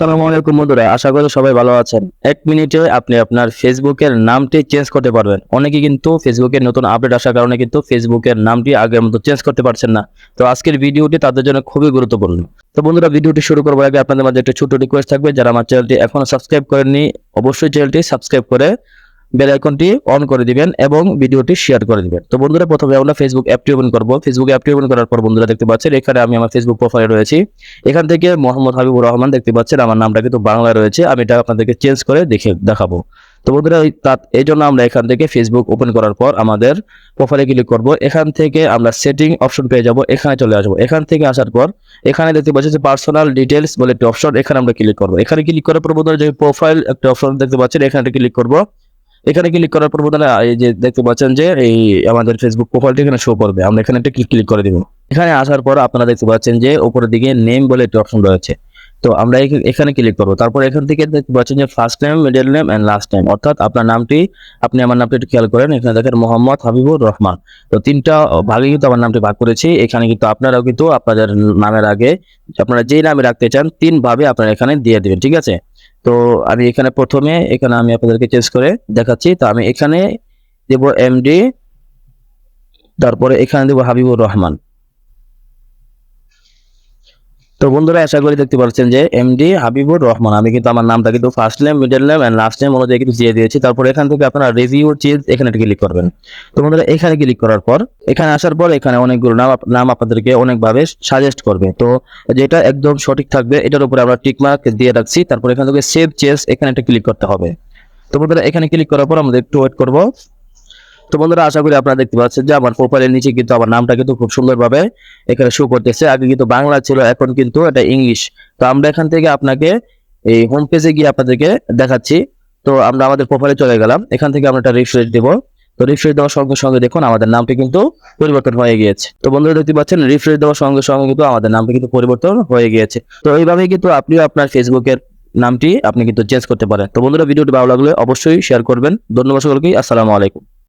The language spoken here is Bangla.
আসসালামু আলাইকুম বন্ধুরা, আশা করি সবাই ভালো আছেন। এক মিনিটে আপনি আপনার ফেসবুকের নামটি চেঞ্জ করতে পারবেন। অনেকে কিন্তু ফেসবুকের নতুন আপডেট আসার কারণে কিন্তু ফেসবুকের নামটি আগের মতো চেঞ্জ করতে পারছেন না। তো আজকের ভিডিওটি তাদের জন্য খুবই গুরুত্বপূর্ণ। তো বন্ধুরা, ভিডিওটি শুরু করবার আগে আপনাদের মাঝে একটা ছোট রিকোয়েস্ট থাকবে। যারা আমার চ্যানেলটি এখনও সাবস্ক্রাইব করেননি, অবশ্যই চ্যানেলটি সাবস্ক্রাইব করে বেল আইকনটি অন করে দিবেন এবং ভিডিওটি শেয়ার করে দিবেন। তো বন্ধুরা, প্রথমে আমরা ফেসবুক অ্যাপটি ওপেন করব। ফেসবুক অ্যাপটি ওপেন করার পর বন্ধুরা দেখতে পাচ্ছেন, এখানে আমি আমার ফেসবুক প্রোফাইলে রয়েছি। এখান থেকে মোহাম্মদ হাবিবুর রহমান দেখতে পাচ্ছেন, আমার নামটা কিন্তু বাংলায় রয়েছে, আমি এটা আপনাদেরকে চেঞ্জ করে দেখে দেখাবো। তো বন্ধুরা, এই জন্য আমরা এখান থেকে ফেসবুক ওপেন করার পর আমাদের প্রোফাইলে ক্লিক করব। এখান থেকে আমরা সেটিং অপশন পেয়ে যাব, এখানে চলে আসব। এখান থেকে আসার পর এখানে দেখতে পাচ্ছি যে পার্সোনাল ডিটেলস বলে একটি অপশন এখানে আমরা ক্লিক করব। এখানে ক্লিক করার পর বন্ধুরা যে প্রোফাইল একটা অপশন দেখতে পাচ্ছেন, এখানে ক্লিক করব। এখানে ক্লিক করার পর বন্ধুরা এই যে দেখতে পাচ্ছেন যে এই আমাদের ফেসবুক প্রোফাইলটি এখানে শো করবে। আমরা এখানে একটা ক্লিক করে দিব। এখানে আসার পর আপনারা দেখতে পাচ্ছেন যে উপরের দিকে নেম বলে একটি অপশন রয়েছে। তো আমরা এখানে ক্লিক করব। তারপর এখান থেকে দেখতে পাচ্ছেন যে first name middle name and last name অর্থাৎ আপনার নামটি, আপনি আমার নামটি একটু খেয়াল করেন। এখানে দেখেন মোহাম্মদ হাবিবুর রহমান। তো তিনটা ভাগে কিন্তু আমার নামটি ভাগ করেছি। এখানে কিন্তু আপনারাও কিন্তু আপনাদের নামের আগে, আপনারা যেই নামে রাখতে চান, তিন ভাবে আপনারা এখানে দিয়ে দেবেন। ঠিক আছে? তো আমি এখানে প্রথমে, এখানে আমি আপনাদেরকে চেঞ্জ করে দেখাচ্ছি। তো আমি এখানে দেব এমডি তারপরে এখানে দেব হাবিবুর রহমান। তো বন্ধুরা, আশা করি দেখতে পাচ্ছেন যে এমডি হাবিবুর রহমান, আমি কিন্তু আমার নামটা কিন্তু first name middle name and last name অনুযায়ী কিন্তু দিয়ে দিয়েছি। তারপর এখান থেকে আপনারা রিভিউ চেঞ্জ এখানে ক্লিক করবেন। তো বন্ধুরা, এখানে ক্লিক করার পর, এখানে আসার পর এখানে অনেকগুলো নাম নাম আপনাদেরকে অনেকভাবে সাজেস্ট করবে। তো যেটা একদম সঠিক থাকবে, এটার উপরে আমরা টিকমার্ক দিয়ে রাখছি, তারপর এখান থেকে সেভ চেঞ্জ এখানে একটা ক্লিক করতে হবে। তো বন্ধুরা, এখানে ক্লিক করার পর আমাদের একটু ওয়েট করব। তো বন্ধুরা, আশা করি আপনারা দেখতে পাচ্ছেন যে আমার প্রোফাইলের নিচে কিন্তু আমার নামটা কিন্তু খুব সুন্দরভাবে এখানে শো করতেছে। আগে কিন্তু বাংলা ছিল, এখন কিন্তু এটা ইংলিশ তো আমরা এখান থেকে আপনাকে এই হোম পেজে গিয়ে আপনাদেরকে দেখাচ্ছি। তো আমরা আমাদের প্রোফাইলে চলে গেলাম। এখান থেকে আমরা একটা রিফ্রেশ দেব। তো রিফ্রেশ দেওয়ার সঙ্গে সঙ্গে দেখুন, আমাদের নামটি কিন্তু পরিবর্তন হয়ে গিয়েছে। তো বন্ধুরা, দেখতে পাচ্ছেন রিফ্রেশ দেওয়ার সঙ্গে সঙ্গে কিন্তু আমাদের নামটি কিন্তু পরিবর্তন হয়ে গিয়েছে। তো এইভাবে কিন্তু আপনিও আপনার ফেসবুকের নামটি আপনি কিন্তু চেঞ্জ করতে পারেন। তো বন্ধুরা, ভিডিওটি ভালো লাগলে অবশ্যই শেয়ার করবেন। ধন্যবাদ সকলকে, আসসালামু আলাইকুম।